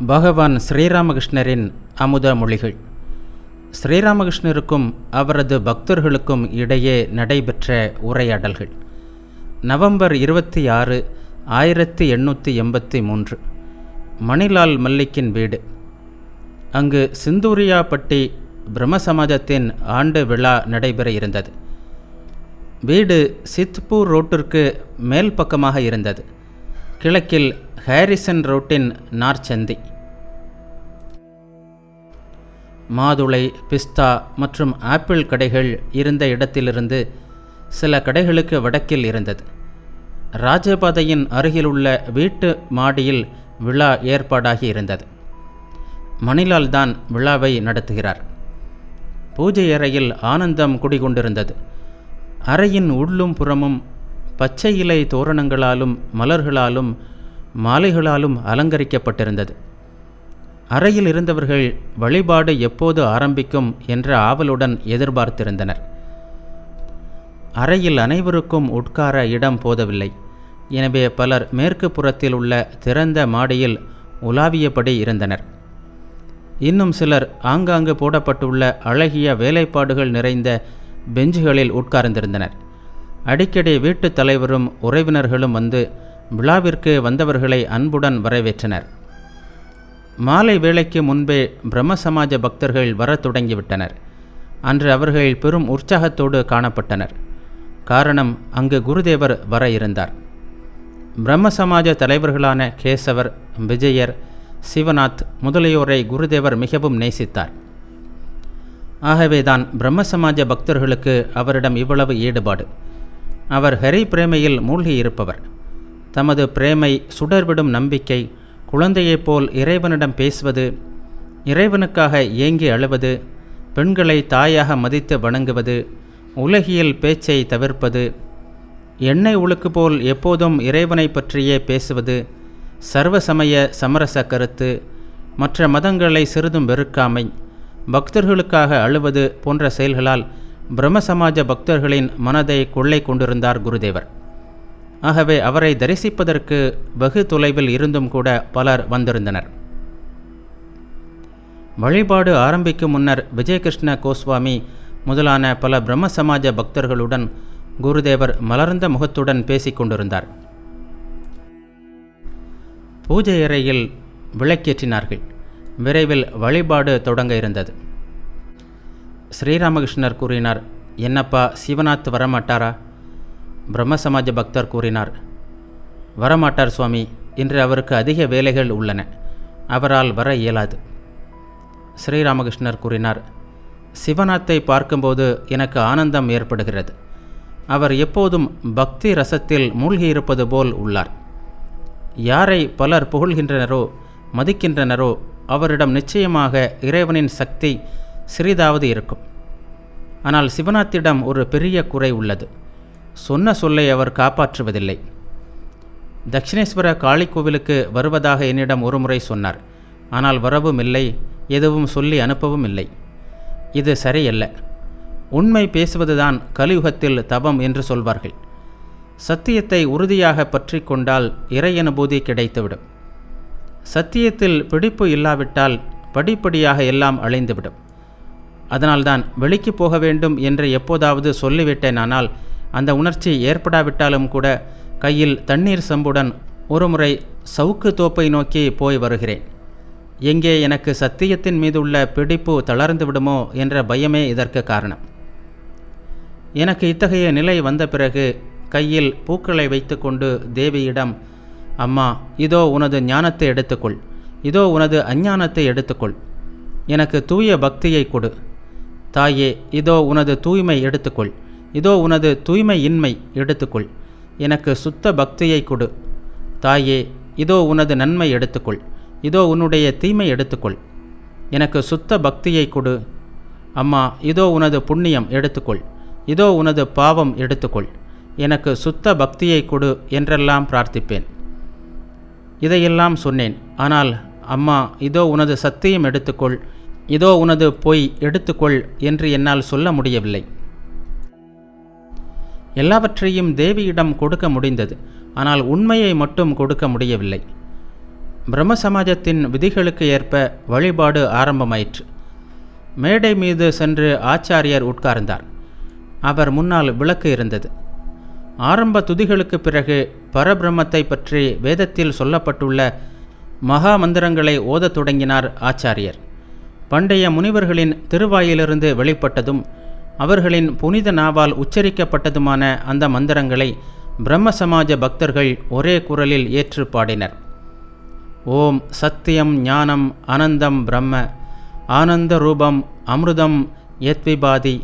பகவான் ஸ்ரீராமகிருஷ்ணரின் அமுத மொழிகள். ஸ்ரீராமகிருஷ்ணருக்கும் அவரது பக்தர்களுக்கும் இடையே நடைபெற்ற உரையாடல்கள். நவம்பர் இருபத்தி ஆறு ஆயிரத்தி எண்ணூற்றி எண்பத்தி மூன்று மணிலால் மல்லிக்கின் வீடு. அங்கு சிந்தூரியாப்பட்டி பிரம்ம சமாஜத்தின் ஆண்டு விழா நடைபெற இருந்தது. வீடு சித்பூர் ரோட்டிற்கு மேல் பக்கமாக இருந்தது. கிழக்கில் ஹாரிசன் ரோட்டின் நார்ச்சந்தி. மாதுளை பிஸ்தா மற்றும் ஆப்பிள் கடைகள் இருந்த இடத்திலிருந்து சில கடைகளுக்கு வடக்கில் இருந்தது. ராஜபாதையின் அருகிலுள்ள வீட்டு மாடியில் விழா ஏற்பாடாகி இருந்தது. மணிலால் தான் விழாவை நடத்துகிறார். பூஜை அறையில் ஆனந்தம் குடிகொண்டிருந்தது. அறையின் உள்ளும் புறமும் பச்சை இலை தோரணங்களாலும் மலர்களாலும் மாலைகளாலும் அலங்கரிக்கப்பட்டிருந்தது. அறையில் இருந்தவர்கள் வழிபாடு எப்போது ஆரம்பிக்கும் என்ற ஆவலுடன் எதிர்பார்த்திருந்தனர். அறையில் அனைவருக்கும் உட்கார இடம் போதவில்லை. எனவே பலர் மேற்கு புறத்தில் உள்ள திறந்த மாடியில் உலாவியபடி இருந்தனர். இன்னும் சிலர் ஆங்காங்கு போடப்பட்டுள்ள அழகிய வேலைப்பாடுகள் நிறைந்த பெஞ்சுகளில் உட்கார்ந்திருந்தனர். அடிக்கடி வீட்டுத் தலைவரும் உறவினர்களும் வந்து விழாவிற்கு வந்தவர்களை அன்புடன் வரவேற்றனர். மாலை வேளைக்கு முன்பே பிரம்ம சமாஜ பக்தர்கள் வரத் தொடங்கிவிட்டனர். அன்று அவர்கள் பெரும் உற்சாகத்தோடு காணப்பட்டனர். காரணம் அங்கு குருதேவர் வர இருந்தார். பிரம்ம சமாஜ தலைவர்களான கேசவர் விஜயர் சிவநாத் முதலியோரை குருதேவர் மிகவும் நேசித்தார். ஆகவேதான் பிரம்ம சமாஜ பக்தர்களுக்கு அவரிடம் இவ்வளவு ஈடுபாடு. அவர் ஹரி பிரேமையில் மூழ்கி இருப்பவர் தமது பிரேமை சுடர்விடும் நம்பிக்கை குழந்தையைப் போல் இறைவனிடம் பேசுவது இறைவனுக்காக ஏங்கி அழுவது பெண்களை தாயாக மதித்து வணங்குவது உலகியல் பேச்சை தவிர்ப்பது எண்ணெய் உழுக்கு போல் எப்போதும் இறைவனை பற்றியே பேசுவது சர்வசமய சமரச கருத்து மற்ற மதங்களை சிறிதும் வெறுக்காமை பக்தர்களுக்காக அழுவது போன்ற செயல்களால் பிரம்ம சமாஜ பக்தர்களின் மனதை கொள்ளை கொண்டிருந்தார் குருதேவர். ஆகவே அவரை தரிசிப்பதற்கு வெகு தொலைவில் இருந்தும் கூட பலர் வந்திருந்தனர். வழிபாடு ஆரம்பிக்கும் முன்னர் விஜயகிருஷ்ண கோஸ்வாமி முதலான பல பிரம்ம சமாஜ பக்தர்களுடன் குருதேவர் மலர்ந்த முகத்துடன் பேசிக் கொண்டிருந்தார். பூஜை அறையில் விளக்கேற்றினார்கள். விரைவில் வழிபாடு தொடங்க இருந்தது. ஸ்ரீராமகிருஷ்ணர் கூறினார் என்னப்பா சிவநாத் வரமாட்டாரா? பிரம்ம சமாஜ பக்தர் கூறினார். வரமாட்டார் சுவாமி இன்று அவருக்கு அதிக வேலைகள் உள்ளன அவரால் வர இயலாது. ஸ்ரீராமகிருஷ்ணர் கூறினார் சிவநாத்தை பார்க்கும்போது எனக்கு ஆனந்தம் ஏற்படுகிறது. அவர் எப்போதும் பக்தி ரசத்தில் மூழ்கியிருப்பது போல் உள்ளார். யாரை பலர் புகழ்கின்றனரோ மதிக்கின்றனரோ அவரிடம் நிச்சயமாக இறைவனின் சக்தி சிறிதாவது இருக்கும். ஆனால் சிவநாத்திடம் ஒரு பெரிய குறை உள்ளது. சொன்ன சொல்லை அவர் காப்பாற்றுவதில்லை. தட்சிணேஸ்வர காளி கோவிலுக்கு வருவதாக என்னிடம் ஒருமுறை சொன்னார். ஆனால் வரவும் இல்லை எதுவும் சொல்லி அனுப்பவும் இல்லை. இது சரியல்ல. உண்மை பேசுவதுதான் கலியுகத்தில் தபம் என்று சொல்வார்கள். சத்தியத்தை உறுதியாக பற்றி கொண்டால் இறையனுபூதி கிடைத்துவிடும். சத்தியத்தில் பிடிப்பு இல்லாவிட்டால் படிப்படியாக எல்லாம் அழிந்துவிடும். அதனால்தான் வெளிக்கு போக வேண்டும் என்று எப்போதாவது சொல்லிவிட்டேனானால் அந்த உணர்ச்சி ஏற்படாவிட்டாலும் கூட கையில் தண்ணீர் சம்புடன் ஒருமுறை சவுக்கு தோப்பை நோக்கி போய் வருகிறேன். எங்கே எனக்கு சத்தியத்தின் மீது உள்ள பிடிப்பு தளர்ந்து விடுமோ என்ற பயமே இதற்கு காரணம். எனக்கு இத்தகைய நிலை வந்த பிறகு கையில் பூக்களை வைத்துக்கொண்டு தேவியிடம் அம்மா இதோ உனது ஞானத்தை எடுத்துக்கொள். இதோ உனது அஞ்ஞானத்தை எடுத்துக்கொள். எனக்கு தூய பக்தியை கொடு. தாயே இதோ உனது தூய்மை எடுத்துக்கொள். இதோ உனது தூய்மை இன்மை எடுத்துக்கொள். எனக்கு சுத்த பக்தியை கொடு. தாயே இதோ உனது நன்மை எடுத்துக்கொள். இதோ உன்னுடைய தீமை எடுத்துக்கொள். எனக்கு சுத்த பக்தியை கொடு. அம்மா இதோ உனது புண்ணியம் எடுத்துக்கொள். இதோ உனது பாவம் எடுத்துக்கொள். எனக்கு சுத்த பக்தியை கொடு என்றெல்லாம் பிரார்த்திப்பேன். இதையெல்லாம் சொன்னேன். ஆனால் அம்மா இதோ உனது சத்தியம் எடுத்துக்கொள். இதோ உனது பொய் எடுத்துக்கொள் என்று என்னால் சொல்ல முடியவில்லை. எல்லாவற்றையும் தேவியிடம் கொடுக்க முடிந்தது. ஆனால் உண்மையை மட்டும் கொடுக்க முடியவில்லை. பிரம்ம சமாஜத்தின் விதிகளுக்கு ஏற்ப வழிபாடு ஆரம்பமாயிற்று. மேடை மீது சென்று ஆச்சாரியர் உட்கார்ந்தார். அவர் முன்னால் விளக்கு இருந்தது. ஆரம்ப துதிகளுக்கு பிறகு பரபிரம்மத்தை பற்றி வேதத்தில் சொல்லப்பட்டுள்ள மகா மந்திரங்களை ஓதத் தொடங்கினார் ஆச்சாரியர். பண்டைய முனிவர்களின் திருவாயிலிருந்து வெளிப்பட்டதும் அவர்களின் புனித நாவால் உச்சரிக்கப்பட்டதுமான அந்த மந்திரங்களை பிரம்ம சமாஜ பக்தர்கள் ஒரே குரலில் ஏற்று பாடினர். ஓம் சத்தியம் ஞானம் அனந்தம் பிரம்ம ஆனந்த ரூபம் அமிர்தம் யத்விபாதி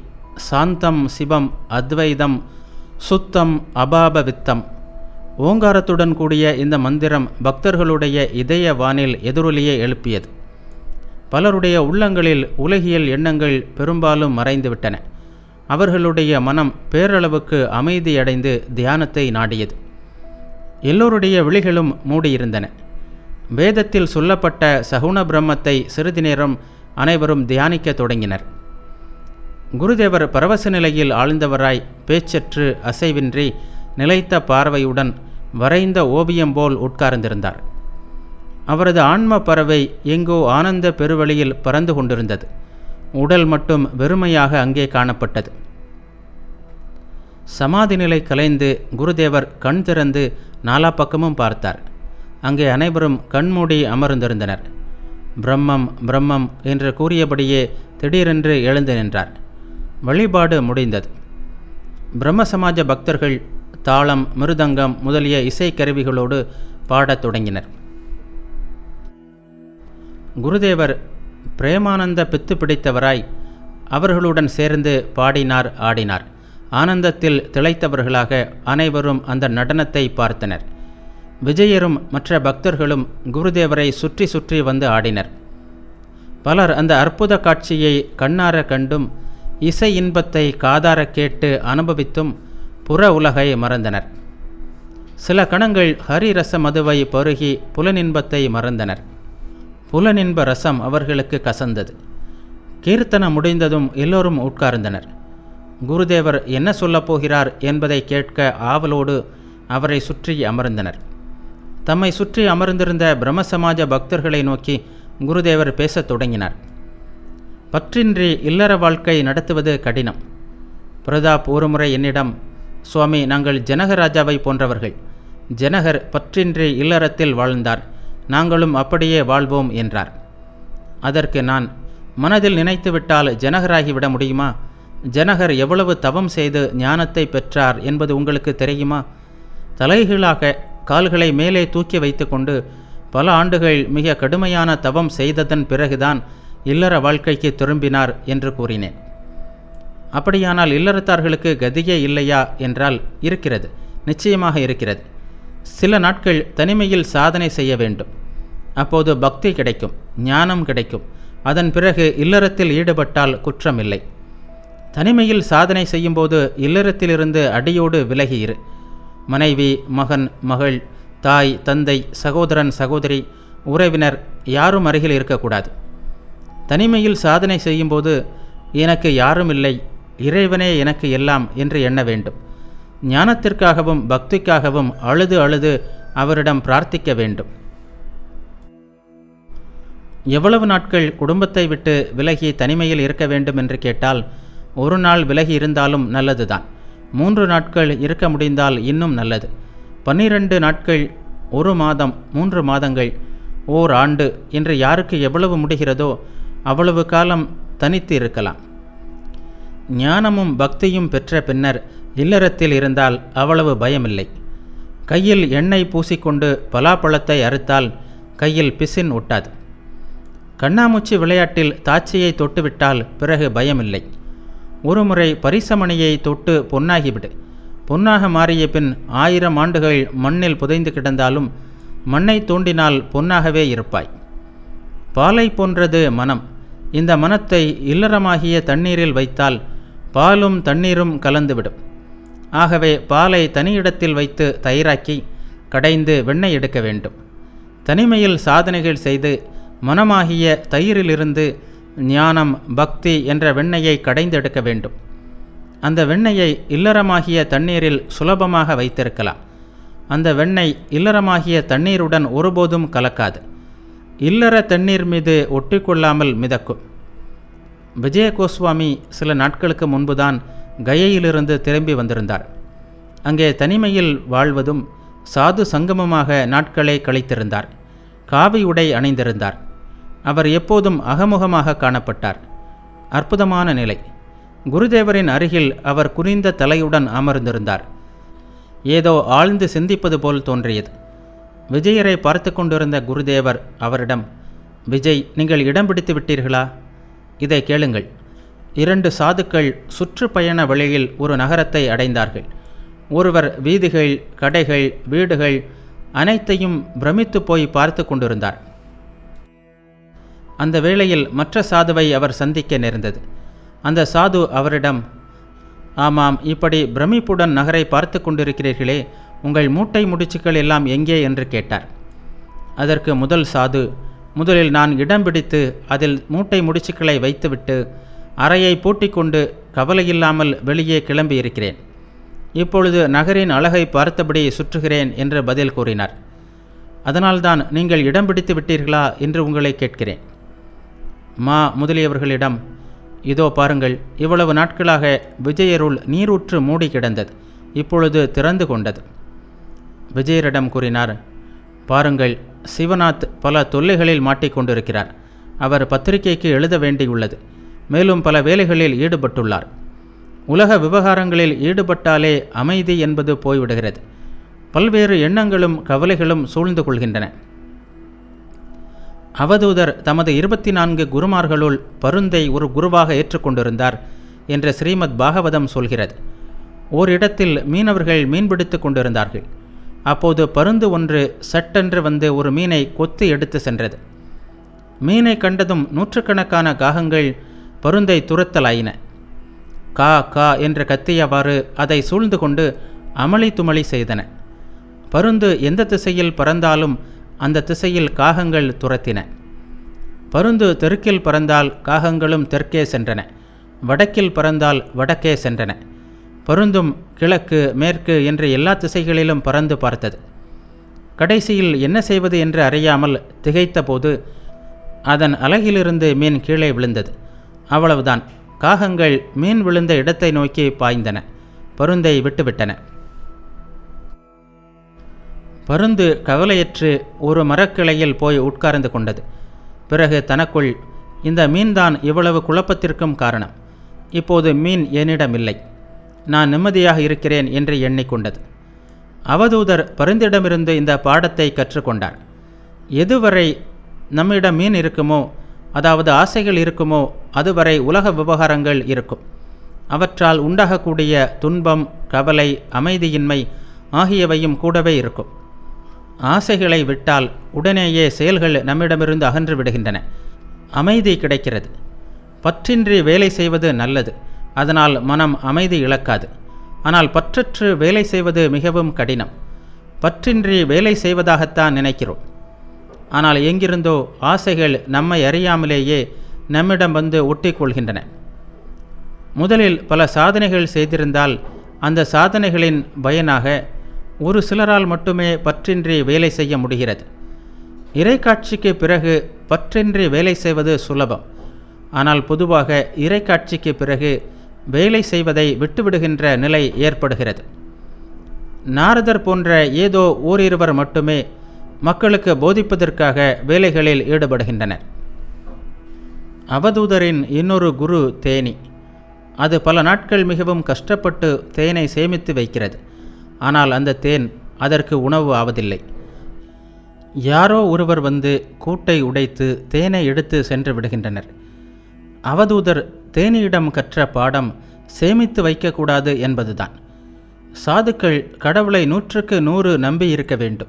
சாந்தம் சிவம் அத்வைதம் சுத்தம் அபாபவித்தம் ஓங்காரத்துடன் கூடிய இந்த மந்திரம் பக்தர்களுடைய இதய வானில் எதிரொலியை எழுப்பியது. பலருடைய உள்ளங்களில் உலகியல் எண்ணங்கள் பெரும்பாலும் மறைந்துவிட்டன. அவர்களுடைய மனம் பேரளவுக்கு அமைதியடைந்து தியானத்தை நாடியது. எல்லோருடைய விழிகளும் மூடியிருந்தன. வேதத்தில் சொல்லப்பட்ட சகுண பிரம்மத்தை சிறிது நேரம் அனைவரும் தியானிக்க தொடங்கினர். குருதேவர் பரவச நிலையில் ஆழ்ந்தவராய் பேச்சற்று அசைவின்றி நிலைத்த பார்வையுடன் வரைந்த ஓவியம் போல் உட்கார்ந்திருந்தார். அவரது ஆன்ம பறவை எங்கோ ஆனந்த பெருவழியில் பறந்து கொண்டிருந்தது. உடல் மட்டும் வெறுமையாக அங்கே காணப்பட்டது. சமாதி நிலை கலைந்து குருதேவர் கண் திறந்து நாலா பக்கமும் பார்த்தார். அங்கே அனைவரும் கண்மூடி அமர்ந்திருந்தனர். பிரம்மம் பிரம்மம் என்று கூறியபடியே திடீரென்று எழுந்து நின்றார். வழிபாடு முடிந்தது. பிரம்ம சமாஜ பக்தர்கள் தாளம் மிருதங்கம் முதலிய இசைக்கருவிகளோடு பாடத் தொடங்கினர். குருதேவர் பிரேமானந்த பித்து பிடித்தவராய் அவர்களுடன் சேர்ந்து பாடினார் ஆடினார். ஆனந்தத்தில் திளைத்தவர்களாக அனைவரும் அந்த நடனத்தை பார்த்தனர். விஜயரும் மற்ற பக்தர்களும் குருதேவரை சுற்றி சுற்றி வந்து ஆடினர். பலர் அந்த அற்புத காட்சியை கண்ணார கண்டும் இசை இன்பத்தை காதார கேட்டு அனுபவித்தும் புற உலகை மறந்தனர். சில கணங்கள் ஹரிரச மதுவை பருகி புலனின்பத்தை மறந்தனர். புலனின்ப ரசம் அவர்களுக்கு கசந்தது. கீர்த்தனம் முடிந்ததும் எல்லோரும் உட்கார்ந்தனர். குருதேவர் என்ன சொல்லப் போகிறார் என்பதை கேட்க ஆவலோடு அவரை சுற்றி அமர்ந்தனர். தம்மை சுற்றி அமர்ந்திருந்த பிரம்மசமாஜ பக்தர்களை நோக்கி குருதேவர் பேசத் தொடங்கினார். பற்றின்றி இல்லற வாழ்க்கை நடத்துவது கடினம். பிரதாப் ஒருமுறை என்னிடம் சுவாமி நாங்கள் ஜனகராஜாவை போன்றவர்கள். ஜனகர் பற்றின்றி இல்லறத்தில் வாழ்ந்தார். நாங்களும் அப்படியே வாழ்வோம் என்றார். அதற்கு நான் மனதில் நினைத்துவிட்டால் ஜனகராகிவிட முடியுமா? ஜனகர் எவ்வளவு தவம் செய்து ஞானத்தை பெற்றார் என்பது உங்களுக்கு தெரியுமா? தலைகீழாக கால்களை மேலே தூக்கி வைத்துக்கொண்டு பல ஆண்டுகள் மிக கடுமையான தவம் செய்ததன் பிறகுதான் இல்லற வாழ்க்கைக்கு திரும்பினார் என்று கூறினேன். அப்படியானால் இல்லறத்தார்களுக்கு கதியே இல்லையா என்றால் இருக்கிறது நிச்சயமாக இருக்கிறது. சில நாட்கள் தனிமையில் சாதனை செய்ய வேண்டும். அப்போது பக்தி கிடைக்கும் ஞானம் கிடைக்கும். அதன் பிறகு இல்லறத்தில் ஈடுபட்டால் குற்றமில்லை. தனிமையில் சாதனை செய்யும்போது இல்லறத்திலிருந்து அடியோடு விலகி இரு மனைவி மகன் மகள் தாய் தந்தை சகோதரன் சகோதரி உறவினர் யாரும் அருகில் இருக்கக்கூடாது. தனிமையில் சாதனை செய்யும்போது எனக்கு யாரும் இல்லை இறைவனே எனக்கு எல்லாம் என்று எண்ண வேண்டும். ஞானத்திற்காகவும் பக்திக்காகவும் அழுது அழுது அவரிடம் பிரார்த்திக்க வேண்டும். எவ்வளவு நாட்கள் குடும்பத்தை விட்டு விலகி தனிமையில் இருக்க வேண்டும் என்று கேட்டால் ஒரு நாள் விலகி இருந்தாலும் நல்லதுதான். மூன்று நாட்கள் இருக்க முடிந்தால் இன்னும் நல்லது. பன்னிரண்டு நாட்கள் ஒரு மாதம் மூன்று மாதங்கள் ஓர் ஆண்டு என்று யாருக்கு எவ்வளவு முடிகிறதோ அவ்வளவு காலம் தனித்து இருக்கலாம். ஞானமும் பக்தியும் பெற்ற பின்னர் இல்லறத்தில் இருந்தால் அவ்வளவு பயமில்லை. கையில் எண்ணெய் பூசிக்கொண்டு பலாப்பழத்தை அறுத்தால் கையில் பிசின் ஒட்டாது. கண்ணாமூச்சி விளையாட்டில் தாச்சியை தொட்டுவிட்டால் பிறகு பயமில்லை. ஒருமுறை பரிசமணியை தொட்டு பொன்னாகிவிடு. பொன்னாக மாறிய பின் ஆயிரம் ஆண்டுகள் மண்ணில் புதைந்து கிடந்தாலும் மண்ணை தோண்டினால் பொன்னாகவே இருப்பாய். பாலை போன்றது மனம். இந்த மனத்தை இல்லறமாகிய தண்ணீரில் வைத்தால் பாலும் தண்ணீரும் கலந்துவிடும். ஆகவே பாலை தனியிடத்தில் வைத்து தயிராக்கி கடைந்து வெண்ணெய் எடுக்க வேண்டும். தனிமையில் சாதனைகள் செய்து மனமாகிய தயிரிலிருந்து ஞானம் பக்தி என்ற வெண்ணையை கடைந்தெடுக்க வேண்டும். அந்த வெண்ணெயை இல்லறமாகிய தண்ணீரில் சுலபமாக வைத்திருக்கலாம். அந்த வெண்ணெய் இல்லறமாகிய தண்ணீருடன் ஒருபோதும் கலக்காது. இல்லற தண்ணீர் மீது ஒட்டிக்கொள்ளாமல் மிதக்கும். விஜய கோஸ்வாமி சில நாட்களுக்கு முன்புதான் கயையிலிருந்து திரும்பி வந்திருந்தார். அங்கே தனிமையில் வாழ்வதும் சாது சங்கமமாக நாட்களை கழித்திருந்தார். காவி உடை அணிந்திருந்தார். அவர் எப்போதும் அகமுகமாக காணப்பட்டார். அற்புதமான நிலை. குருதேவரின் அருகில் அவர் குனிந்த தலையுடன் அமர்ந்திருந்தார். ஏதோ ஆழ்ந்து சிந்திப்பது போல் தோன்றியது. விஜயரை பார்த்து கொண்டிருந்த குருதேவர் அவரிடம் விஜய் நீங்கள் இடம் பிடித்து விட்டீர்களா? இதை கேளுங்கள். இரண்டு சாதுக்கள் சுற்றுப்பயண வழியில் ஒரு நகரத்தை அடைந்தார்கள். ஒருவர் வீதிகள் கடைகள் வீடுகள் அனைத்தையும் பிரமித்து போய் பார்த்து கொண்டிருந்தார். அந்த வேளையில் மற்ற சாதுவை அவர் சந்திக்க நேர்ந்தது. அந்த சாது அவரிடம் ஆமாம் இப்படி பிரமிப்புடன் நகரை பார்த்து கொண்டிருக்கிறீர்களே உங்கள் மூட்டை முடிச்சுக்கள் எல்லாம் எங்கே? என்று கேட்டார். அதற்கு முதல் சாது முதலில் நான் இடம் பிடித்து அதில் மூட்டை முடிச்சுக்களை வைத்துவிட்டு அறையை பூட்டிக்கொண்டு கவலையில்லாமல் வெளியே கிளம்பி இருக்கிறேன். இப்பொழுது நகரின் அழகை பார்த்தபடி சுற்றுகிறேன் என்று பதில் கூறினார். அதனால்தான் நீங்கள் இடம் பிடித்து விட்டீர்களா? என்று உங்களை கேட்கிறேன். மா முதலியவர்களிடம் இதோ பாருங்கள் இவ்வளவு நாட்களாக விஜயருள் நீரூற்று மூடி கிடந்தது இப்பொழுது திறந்து கொண்டது. விஜயரிடம் கூறினார் பாருங்கள் சிவநாத் பல தொல்லைகளில் மாட்டிக்கொண்டிருக்கிறார் அவர் பத்திரிகைக்கு எழுத வேண்டியுள்ளது. மேலும் பல வேலைகளில் ஈடுபட்டுள்ளார். உலக விவகாரங்களில் ஈடுபட்டாலே அமைதி என்பது போய்விடுகிறது. பல்வேறு எண்ணங்களும் கவலைகளும் சூழ்ந்து கொள்கின்றன. அவதூதர் தமது இருபத்தி நான்கு குருமார்களுள் பருந்தை ஒரு குருவாக ஏற்றுக்கொண்டிருந்தார் என்று ஸ்ரீமத் பாகவதம் சொல்கிறது. ஓரிடத்தில் மீனவர்கள் மீன்பிடித்து கொண்டிருந்தார்கள். அப்போது பருந்து ஒன்று சட்டென்று வந்து ஒரு மீனை கொத்தி எடுத்து சென்றது. மீனை கண்டதும் நூற்றுக்கணக்கான காகங்கள் பருந்தை துரத்தலாயின. கா கா என்று கத்தியவாறு அதை சூழ்ந்து கொண்டு அமளி துமளி செய்தன. பருந்து எந்த திசையில் பறந்தாலும் அந்த திசையில் காகங்கள் துரத்தின. பருந்து தெற்கில் பறந்தால் காகங்களும் தெற்கே சென்றன. வடக்கில் பறந்தால் வடக்கே சென்றன. பருந்தும் கிழக்கு மேற்கு என்று எல்லா திசைகளிலும் பறந்து பார்த்தது. கடைசியில் என்ன செய்வது என்று அறியாமல் திகைத்தபோது அதன் அலகிலிருந்து மீன் கீழே விழுந்தது. அவ்வளவுதான். காகங்கள் மீன் விழுந்த இடத்தை நோக்கி பாய்ந்தன. பருந்தை விட்டுவிட்டன. பருந்து கவலையற்று ஒரு மரக்கிளையில் போய் உட்கார்ந்து கொண்டது. பிறகு தனக்குள் இந்த மீன்தான் இவ்வளவு குழப்பத்திற்கும் காரணம். இப்போது மீன் என்னிடமில்லை. நான் நிம்மதியாக இருக்கிறேன் என்று எண்ணிக்கொண்டது. அவதூதர் பருந்திடமிருந்து இந்த பாடத்தை கற்றுக்கொண்டார். எதுவரை நம்மிடம் மீன் இருக்குமோ அதாவது ஆசைகள் இருக்குமோ அதுவரை உலக விவகாரங்கள் இருக்கும். அவற்றால் உண்டாகக்கூடிய துன்பம் கவலை அமைதியின்மை ஆகியவையும் கூடவே இருக்கும். ஆசைகளை விட்டால் உடனேயே செயல்கள் நம்மிடமிருந்து அகன்று விடுகின்றன. அமைதி கிடைக்கிறது. பற்றின்றி வேலை செய்வது நல்லது. அதனால் மனம் அமைதி இழக்காது. ஆனால் பற்றற்று வேலை செய்வது மிகவும் கடினம். பற்றின்றி வேலை செய்வதாகத்தான் நினைக்கிறோம். ஆனால் எங்கிருந்தோ ஆசைகள் நம்மை அறியாமலேயே நம்மிடம் வந்து ஒட்டிக்கொள்கின்றன. முதலில் பல சாதனைகள் செய்திருந்தால் அந்த சாதனைகளின் பயனாக ஒரு சிலரால் மட்டுமே பற்றின்றி வேலை செய்ய முடிகிறது. இறைக்காட்சிக்கு பிறகு பற்றின்றி வேலை செய்வது சுலபம். ஆனால் பொதுவாக இறைக்காட்சிக்கு பிறகு வேலை செய்வதை விட்டுவிடுகின்ற நிலை ஏற்படுகிறது. நாரதர் போன்ற ஏதோ ஓரிருவர் மட்டுமே மக்களுக்கு போதிப்பதற்காக வேலைகளில் ஈடுபடுகின்றனர். அவதூதரின் இன்னொரு குரு தேனி. அது பல நாட்கள் மிகவும் கஷ்டப்பட்டு தேனை சேமித்து வைக்கிறது. ஆனால் அந்த தேன் அதற்கு உணவு ஆவதில்லை. யாரோ ஒருவர் வந்து கூட்டை உடைத்து தேனை எடுத்து சென்று விடுகின்றனர். அவதூதர் தேனியிடம் கற்ற பாடம் சேமித்து வைக்கக்கூடாது என்பதுதான். சாதுக்கள் கடவுளை நூற்றுக்கு நூறு நம்பி இருக்க வேண்டும்.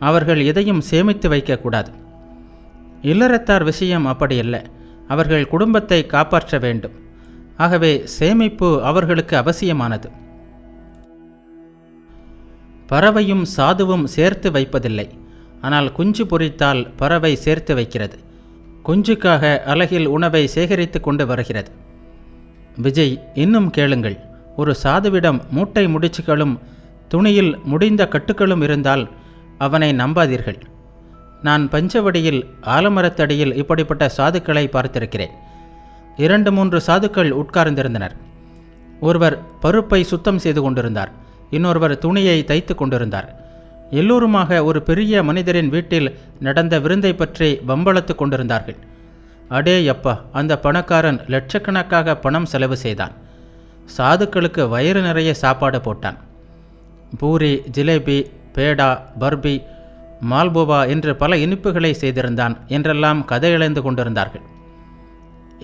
அவர்கள் எதையும் சேமித்து வைக்கக்கூடாது. இல்லறத்தார் விஷயம் அப்படியல்ல. அவர்கள் குடும்பத்தை காப்பாற்ற வேண்டும். ஆகவே சேமிப்பு அவர்களுக்கு அவசியமானது. பறவையும் சாதுவும் சேர்த்து வைப்பதில்லை. ஆனால் குஞ்சு பொறித்தால் பறவை சேர்த்து வைக்கிறது. குஞ்சுக்காக அலகில் உணவை சேகரித்து கொண்டு வருகிறது. விஜய் இன்னும் கேளுங்கள். ஒரு சாதுவிடம் மூட்டை முடிச்சுகளும் துணியில் முடிந்த கட்டுக்களும் இருந்தால் அவனை நம்பாதீர்கள். நான் பஞ்சவடியில் ஆலமரத்தடியில் இப்படிப்பட்ட சாதுக்களை பார்த்திருக்கிறேன். இரண்டு மூன்று சாதுக்கள் உட்கார்ந்திருந்தனர். ஒருவர் பருப்பை சுத்தம் செய்து கொண்டிருந்தார். இன்னொருவர் துணியை தைத்து கொண்டிருந்தார். எல்லோருமாக ஒரு பெரிய மனிதரின் வீட்டில் நடந்த விருந்தை பற்றி வம்பளத்து கொண்டிருந்தார்கள். அடே அப்பா அந்த பணக்காரன் லட்சக்கணக்காக பணம் செலவு செய்தான். சாதுக்களுக்கு வயிறு நிறைய சாப்பாடு போட்டான். பூரி ஜிலேபி பேடா பர்பி மால்போவா என்று பல இனிப்புகளை செய்திருந்தான் என்றெல்லாம் கதையிழந்து கொண்டிருந்தார்கள்.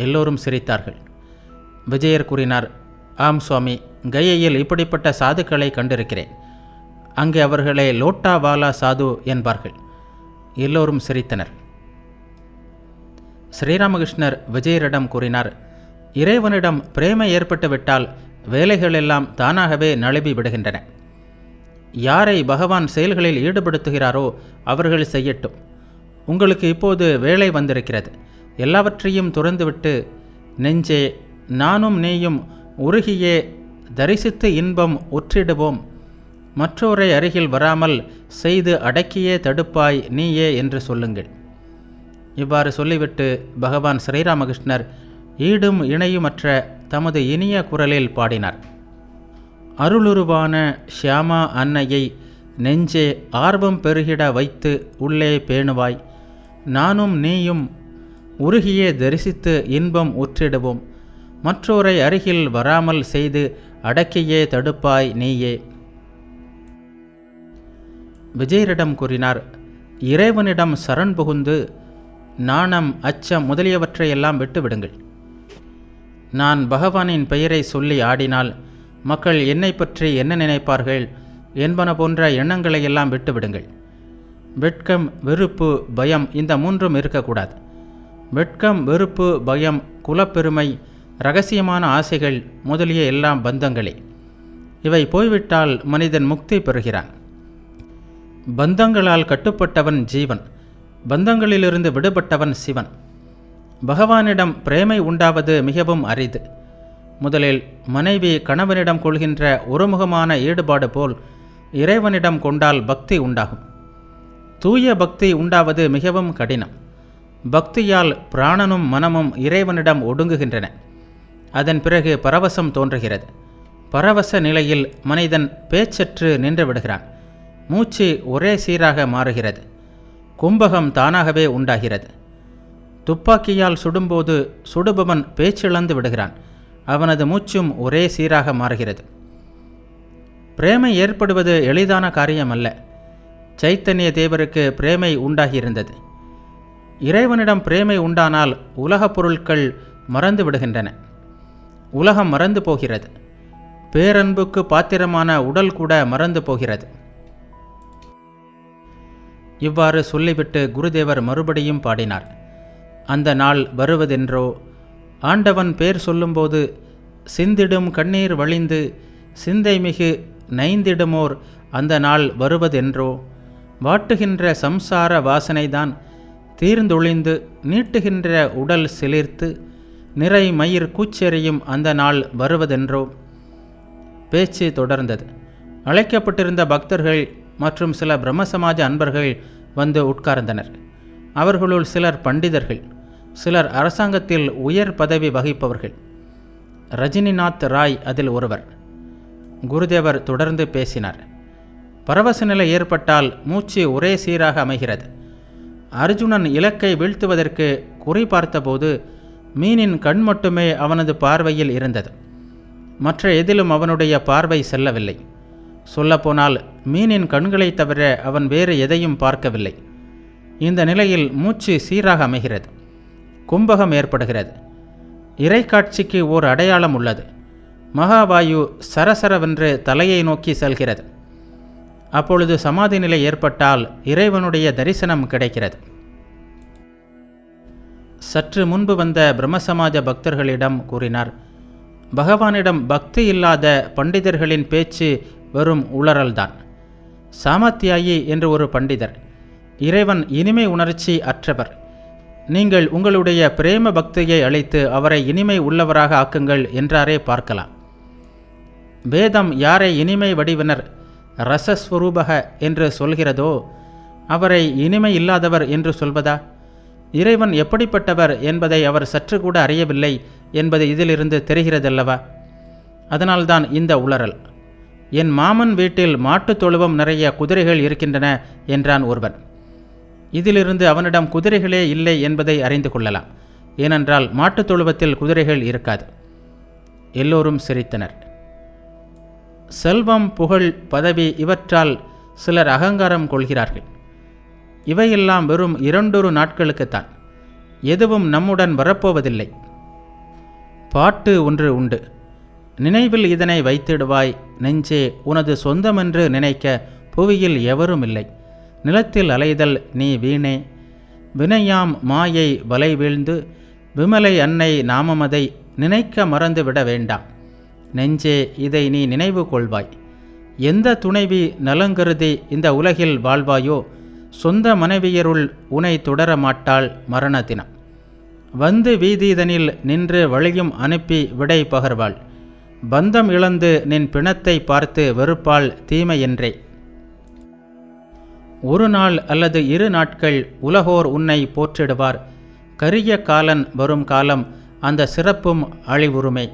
எல்லோரும் சிரித்தார்கள். விஜயர் கூறினார் ஆம் சுவாமி கயையில் இப்படிப்பட்ட சாதுக்களை கண்டிருக்கிறேன். அங்கே அவர்களை லோட்டாவாலா சாது என்பார்கள். எல்லோரும் சிரித்தனர். ஸ்ரீராமகிருஷ்ணர் விஜயரிடம் கூறினார் இறைவனிடம் பிரேமை ஏற்பட்டுவிட்டால் வேலைகளெல்லாம் தானாகவே நழுவி விடுகின்றன. யாரை பகவான் செயல்களில் ஈடுபடுத்துகிறாரோ அவர்கள் செய்யட்டும். உங்களுக்கு இப்போது வேலை வந்திருக்கிறது. எல்லாவற்றையும் துறந்துவிட்டு நெஞ்சே நானும் நீயும் உருகியே தரிசித்து இன்பம் உற்றிடுவோம் மற்றோரை அருகில் வராமல் செய்து அடக்கியே தடுப்பாய் நீயே என்று சொல்லுங்கள். இவ்வாறு சொல்லிவிட்டு பகவான் ஸ்ரீராமகிருஷ்ணர் ஈடும் இணையுமற்ற தமது இனிய குரலில் பாடினார். அருளுருவான ஷியாமா அன்னையை நெஞ்சே ஆர்வம் பெருகிட வைத்து உள்ளே பேணுவாய். நானும் நீயும் உருகியே தரிசித்து இன்பம் உற்றிடுவோம் மற்றோரை அருகில் வராமல் செய்து அடக்கியே தடுப்பாய் நீயே. விஜயரிடம் கூறினார் இறைவனிடம் சரண் புகுந்து நாணம் அச்சம் முதலியவற்றையெல்லாம் விட்டுவிடுங்கள். நான் பகவானின் பெயரை சொல்லி ஆடினால் மக்கள் என்னை பற்றி என்ன நினைப்பார்கள் என்பன போன்ற எண்ணங்களை எல்லாம் விட்டுவிடுங்கள். வெட்கம் வெறுப்பு பயம் இந்த மூன்றும் இருக்கக்கூடாது. வெட்கம் வெறுப்பு பயம் குலப்பெருமை ரகசியமான ஆசைகள் முதலிய எல்லாம் பந்தங்களே. இவை போய்விட்டால் மனிதன் முக்தி பெறுகிறான். பந்தங்களால் கட்டுப்பட்டவன் ஜீவன் பந்தங்களிலிருந்து விடுபட்டவன் சிவன். பகவானிடம் பிரேமை உண்டாவது மிகவும் அரிது. முதலில் மனைவி கணவனிடம் கொள்கின்ற ஒருமுகமான ஈடுபாடு போல் இறைவனிடம் கொண்டால் பக்தி உண்டாகும். தூய பக்தி உண்டாவது மிகவும் கடினம். பக்தியால் பிராணனும் மனமும் இறைவனிடம் ஒடுங்குகின்றன. அதன் பிறகு பரவசம் தோன்றுகிறது. பரவச நிலையில் மனிதன் பேச்சற்று நின்று விடுகிறான். மூச்சு ஒரே சீராக மாறுகிறது. கும்பகம் தானாகவே உண்டாகிறது. துப்பாக்கியால் சுடும்போது சுடுபவன் பேச்சிழந்து விடுகிறான். அவனது மூச்சும் ஒரே சீராக மாறுகிறது. பிரேமை ஏற்படுவது எளிதான காரியம் அல்ல சைத்தன்ய தேவருக்கு பிரேமை உண்டாகியிருந்தது. இறைவனிடம் பிரேமை உண்டானால் உலகப் பொருட்கள் மறந்து விடுகின்றன. உலகம் மறந்து போகிறது. பேரன்புக்கு பாத்திரமான உடல் கூட மறந்து போகிறது. இவ்வாறு சொல்லிவிட்டு குருதேவர் மறுபடியும் பாடினார். அந்த நாள் வருவதென்றோ? ஆண்டவன் பேர் சொல்லும்போது சிந்திடும் கண்ணீர் வழிந்து சிந்தை மிகு நைந்திடுமோர் அந்த நாள் வருவதென்றோ? வாட்டுகின்ற சம்சார வாசனைதான் தீர்ந்தொழிந்து நீட்டுகின்ற உடல் சிலிர்த்து நிறை மயிர் கூச்செறியும் அந்த நாள் வருவதென்றோ? பேச்சு தொடர்ந்தது. அழைக்கப்பட்டிருந்த பக்தர்கள் மற்றும் சில பிரம்மசமாஜ அன்பர்கள் வந்து உட்கார்ந்தனர். அவர்களுள் சிலர் பண்டிதர்கள் சிலர் அரசாங்கத்தில் உயர் பதவி வகிப்பவர்கள். ரஜினிநாத் ராய் அதில் ஒருவர். குருதேவர் தொடர்ந்து பேசினார். பரவச நிலை ஏற்பட்டால் மூச்சு ஒரே சீராக அமைகிறது. அர்ஜுனன் இலக்கை வீழ்த்துவதற்கு குறி பார்த்தபோது மீனின் கண் மட்டுமே அவனது பார்வையில் இருந்தது. மற்ற எதிலும் அவனுடைய பார்வை செல்லவில்லை. சொல்லப்போனால் மீனின் கண்களை தவிர அவன் வேறு எதையும் பார்க்கவில்லை. இந்த நிலையில் மூச்சு சீராக அமைகிறது. கும்பகம் ஏற்படுகிறது. இறைக்காட்சிக்கு ஓர் அடையாளம் உள்ளது. மகாவாயு சரசரவென்று தலையை நோக்கி செல்கிறது. அப்பொழுது சமாதி நிலை ஏற்பட்டால் இறைவனுடைய தரிசனம் கிடைக்கிறது. சற்று முன்பு வந்த பிரம்மசமாஜ பக்தர்களிடம் கூறினார் பகவானிடம் பக்தி இல்லாத பண்டிதர்களின் பேச்சு வெறும் உளறல்தான். சாமத்தியாயி என்று ஒரு பண்டிதர் இறைவன் இனிமை உணர்ச்சி அற்றவர். நீங்கள் உங்களுடைய பிரேம பக்தியை அழைத்து அவரை இனிமை உள்ளவராக ஆக்குங்கள் என்றாரே பார்க்கலாம். வேதம் யாரை இனிமை வடிவினர் ரசஸ்வரூபக என்று சொல்கிறதோ அவரை இனிமை இல்லாதவர் என்று சொல்வதா? இறைவன் எப்படிப்பட்டவர் என்பதை அவர் சற்று கூட அறியவில்லை என்பது இதிலிருந்து தெரிகிறதல்லவா? அதனால்தான் இந்த உளறல். என் மாமன் வீட்டில் மாட்டுத் தொழுவம் நிறைய குதிரைகள் இருக்கின்றன என்றான் ஒருவன். இதிலிருந்து அவனிடம் குதிரைகளே இல்லை என்பதை அறிந்து கொள்ளலாம். ஏனென்றால் மாட்டுத் தொழுவத்தில் குதிரைகள் இருக்காது. எல்லோரும் சிரித்தனர். செல்வம் புகழ் பதவி இவற்றால் சிலர் அகங்காரம் கொள்கிறார்கள். இவையெல்லாம் வெறும் இரண்டொரு நாட்களுக்குத்தான். எதுவும் நம்முடன் வரப்போவதில்லை. பாட்டு ஒன்று உண்டு. நினைவில் இதனை வைத்திடுவாய் நெஞ்சே உனது சொந்தமென்று நினைக்க புவியில் எவரும் இல்லை நிலத்தில் அலைதல் நீ வீணே. வினையாம் மாயை வலை வீழ்ந்து விமலை அன்னை நாமமதை நினைக்க மறந்து விட வேண்டாம். நெஞ்சே இதை நீ நினைவு கொள்வாய். எந்த துணைவி நலங்கருதி இந்த உலகில் வாழ்வாயோ? சொந்த மனைவியருள் உனை தொடர மாட்டாள் மரண தினம் வந்து வீதிதனில் நின்று வழியும் அனுப்பி விடை பகர்வாள். பந்தம் இழந்து நின் பிணத்தை பார்த்து வெறுப்பாள் தீமையென்றே. ஒரு நாள் அல்லது இரு நாட்கள் உலகோர் உன்னை போற்றிடுவார். கரிய காலன் வரும் காலம் அந்த சிறப்பும் அழிவுறுமே.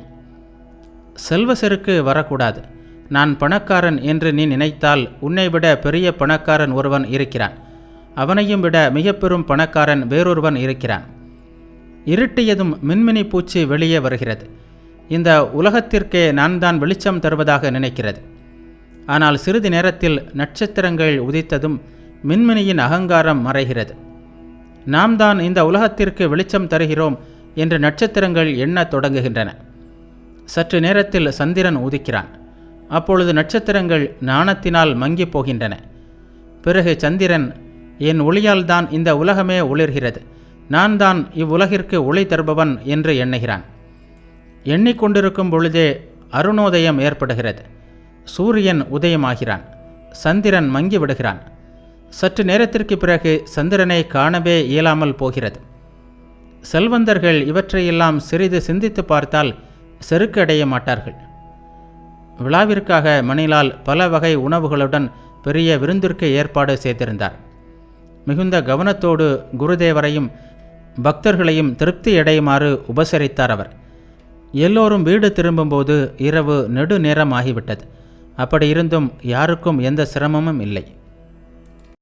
செல்வ செருக்கு வரக்கூடாது. நான் பணக்காரன் என்று நீ நினைத்தால் உன்னை விட பெரிய பணக்காரன் ஒருவன் இருக்கிறான். அவனையும் விட மிக பெரும் பணக்காரன் வேறொருவன் இருக்கிறான். இருட்டியதும் மின்மினி பூச்சி வெளியே வருகிறது. இந்த உலகத்திற்கே நான் தான் வெளிச்சம் தருவதாக நினைக்கிறது. ஆனால் சிறிது நேரத்தில் நட்சத்திரங்கள் உதித்ததும் மின்மினியின் அகங்காரம் மறைகிறது. நாம் தான் இந்த உலகத்திற்கு வெளிச்சம் தருகிறோம் என்று நட்சத்திரங்கள் எண்ணத் தொடங்குகின்றன. சற்று நேரத்தில் சந்திரன் உதிக்கிறான். அப்பொழுது நட்சத்திரங்கள் நாணத்தினால் மங்கிப் போகின்றன. பிறகு சந்திரன் என் ஒளியால் தான் இந்த உலகமே ஒளிர்கிறது. நான் தான் இவ்வுலகிற்கு ஒளி தருபவன் என்று எண்ணுகிறான். எண்ணிக்கொண்டிருக்கும் பொழுதே அருணோதயம் ஏற்படுகிறது. சூரியன் உதயமாகிறான். சந்திரன் மங்கி விடுகிறான் சற்று நேரத்திற்கு பிறகு சந்திரனை காணவே இயலாமல் போகிறது. செல்வந்தர்கள் இவற்றையெல்லாம் சிறிது சிந்தித்து பார்த்தால் செருக்கு அடைய மாட்டார்கள். விழாவிற்காக மணிலால் பல வகை உணவுகளுடன் பெரிய விருந்திற்கு ஏற்பாடு செய்திருந்தார். மிகுந்த கவனத்தோடு குருதேவரையும் பக்தர்களையும் திருப்தி அடையுமாறு உபசரித்தார் அவர். எல்லோரும் வீடு திரும்பும்போது இரவு நெடுநேரம் ஆகிவிட்டது அப்படி இருந்தும் யாருக்கும் எந்த சிரமமும் இல்லை.